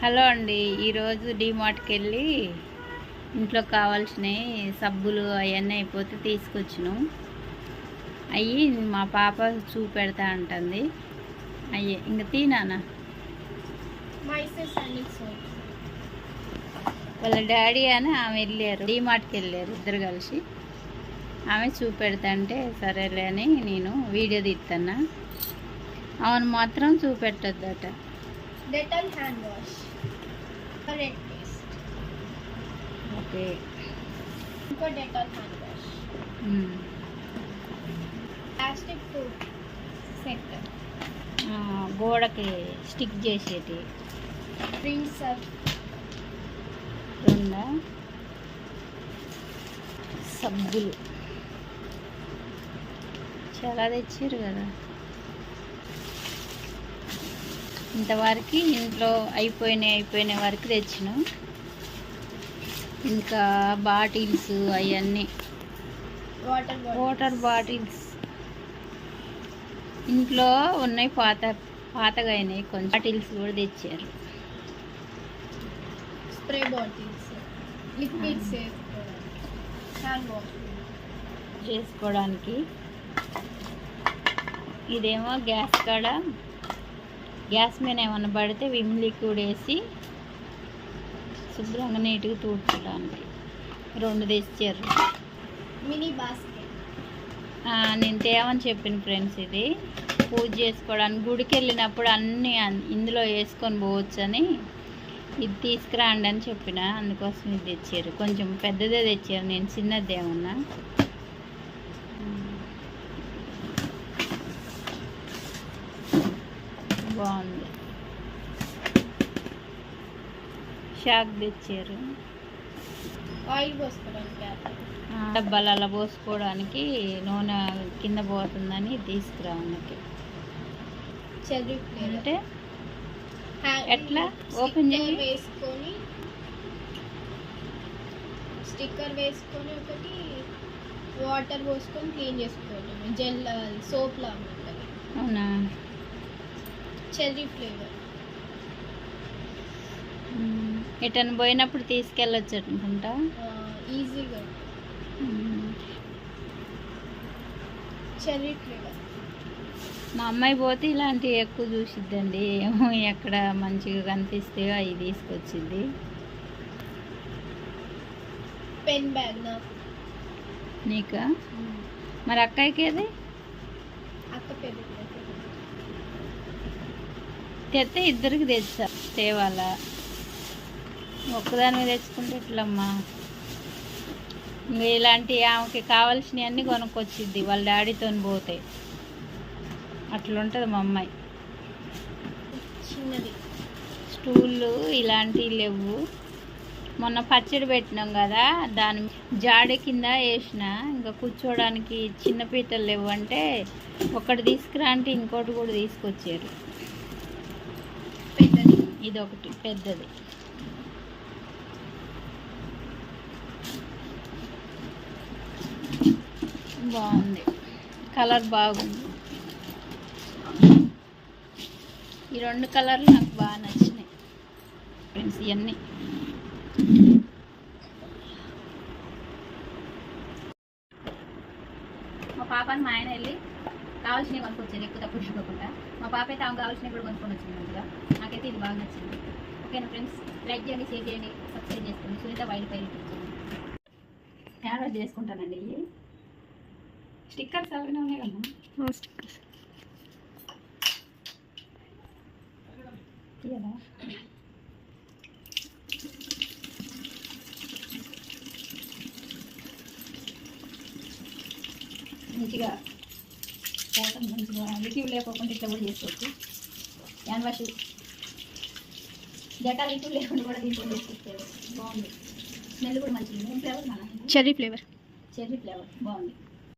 Hello అండి ఈరోజు డిమార్ట్కి వెళ్ళి ఇంట్లో కావాల్సినవి సబ్బులు అవన్నీ అయిపోతే తీసుకొచ్చినాం. అయ్యి మా పాప చూపెడతా అంటుంది. అయ్యే ఇంక తీనానా వాళ్ళ డాడీ అని ఆమె వెళ్ళారు డిమార్ట్కి వెళ్ళారు ఇద్దరు కలిసి. ఆమె చూపెడతా అంటే సరేలే అని నేను వీడియో తీస్తున్నా అవును మాత్రం చూపెట్టద్దట. Dettol hand wash red paste okay ఇంకో Dettol hand wash. Plastic food set గోడకి స్టిక్ చేసేటి. డ్రింక్ సర్ఫ్ రెండా? సబ్బులు. చాలా తెచ్చారు కదా. ఇంతవరకు ఇంట్లో అయిపోయినాయి అయిపోయిన వరకు తెచ్చినాం. ఇంకా బాటిల్స్ అవన్నీ. Water water bottles. ఇంట్లో ఉన్నాయి పాత పాతగా అయినాయి కొంచెం బాటిల్స్ కూడా తెచ్చారు. Spray bottles liquid safe hand wash. చేసుకోవడానికి ఇదేమో గ్యాస్ కాడ గ్యాస్ మీద ఏమన్నా పడితే విమ్ లిక్విడ్ వేసి శుభ్రంగా నీట్గా తూడ్చడానికి రెండు తెచ్చారు. Mini basket. నేను తేమని చెప్పిన ఫ్రెండ్స్ ఇది. పూజ చేసుకోవడానికి గుడికి వెళ్ళినప్పుడు అన్నీ అన్- ఇందులో వేసుకొని పోవచ్చని. ఇది తీసుకురండి అని చెప్పిన అందుకోసం ఇది తెచ్చారు. కొంచెం పెద్దదే తెచ్చారు. నేను చిన్నది ఏమన్నా. బాగుంది. షాక్ తెచ్చారు. ఆయిల్ పోసుకోవడానికి డబ్బాలు అలా పోసుకోవడానికి నూనె కింద పోతుందని తీసుకురావడానికి అంటే ఎట్లా? ఓపెన్ చేయి. వేసుకొని స్టిక్కర్ వేసుకొని ఒకటి వాటర్ పోసుకొని క్లీన్ చేసుకోవటం జెల్ సోప్ లాగా ఉంటుంది. అవునా? చెర్రీ ఫ్లేవర్ మ్మ్. ఎటన్నా పోయినప్పుడు తీసుకెళ్ళొచ్చు అనుకుంటా? ఈజీగా. చెర్రీ ఫ్లేవర్ మా అమ్మాయి పోతే ఇలాంటివి ఎక్కువ చూసిద్దండి. ఏమో ఎక్కడ మంచిగా కనిపిస్తే అవి తీసుకొచ్చింది. పెన్ బ్యాగ్ నీకా? మరి అక్కయ్యకి ఏది? అక్క పెద్ద తెస్తే ఇద్దరికి తెచ్చా. తేవాలా? ఒక్కదాని తెచ్చుకుంటే ఎట్లమ్మా? ఇలాంటి ఆమెకి కావాల్సినవి అన్నీ కొనుక్కొచ్చిద్ది వాళ్ళ డాడీతో పోతే. అట్లుంటుంది మా అమ్మాయి. చిన్నది. స్టూళ్ళు ఇలాంటివి లేవు. మొన్న పచ్చడి పెట్టినాం కదా దాని జాడి కింద వేసిన. ఇంకా కూర్చోడానికి చిన్న పీటలు లేవు అంటే ఒకటి తీసుకురా అంటే ఇంకోటి కూడా తీసుకొచ్చారు. పెద్దది ఇది ఒకటి పెద్దది. బాగుంది. కలర్ బాగుంది. ఈ రెండు కలర్లు నాకు బాగా నచ్చినాయి. ఫ్రెండ్స్ ఇవన్నీ మా పాపని మా ఆయన వెళ్ళి కావాల్సినవి కొనుక్కొచ్చారు ఎక్కువ తక్కువ చూసుకోకుండా మా పాప అయితే ఆమె కావాల్సినవి కూడా కొనుక్కొని వచ్చింది మంచిగా. నాకైతే ఇది బాగా నచ్చింది. ఓకేనా ఫ్రెండ్స్? లైక్ చేయండి షేర్ చేయండి సబ్స్క్రైబ్ చేసుకోండి. సునీత వైల్డ్ పై యాడ్ చేసుకుంటానండి. స్టిక్కర్స్ అవన్నీ ఉన్నాయి కదా తీయదా? మంచిగా పోతం మంచిగా లిక్విడ్ లేకపోకుండా ఇట్లా కూడా చేసుకోవచ్చు. హ్యాండ్ వాష్ జటా లిక్విడ్ లేకుండా కూడా దీంట్లో చేసుకోవచ్చు. బాగుంది. స్మెల్ కూడా మంచిగా ఏం ఫ్లేవర్ మన చెర్రీ ఫ్లేవర్ చెర్రీ ఫ్లేవర్ బాగుంది.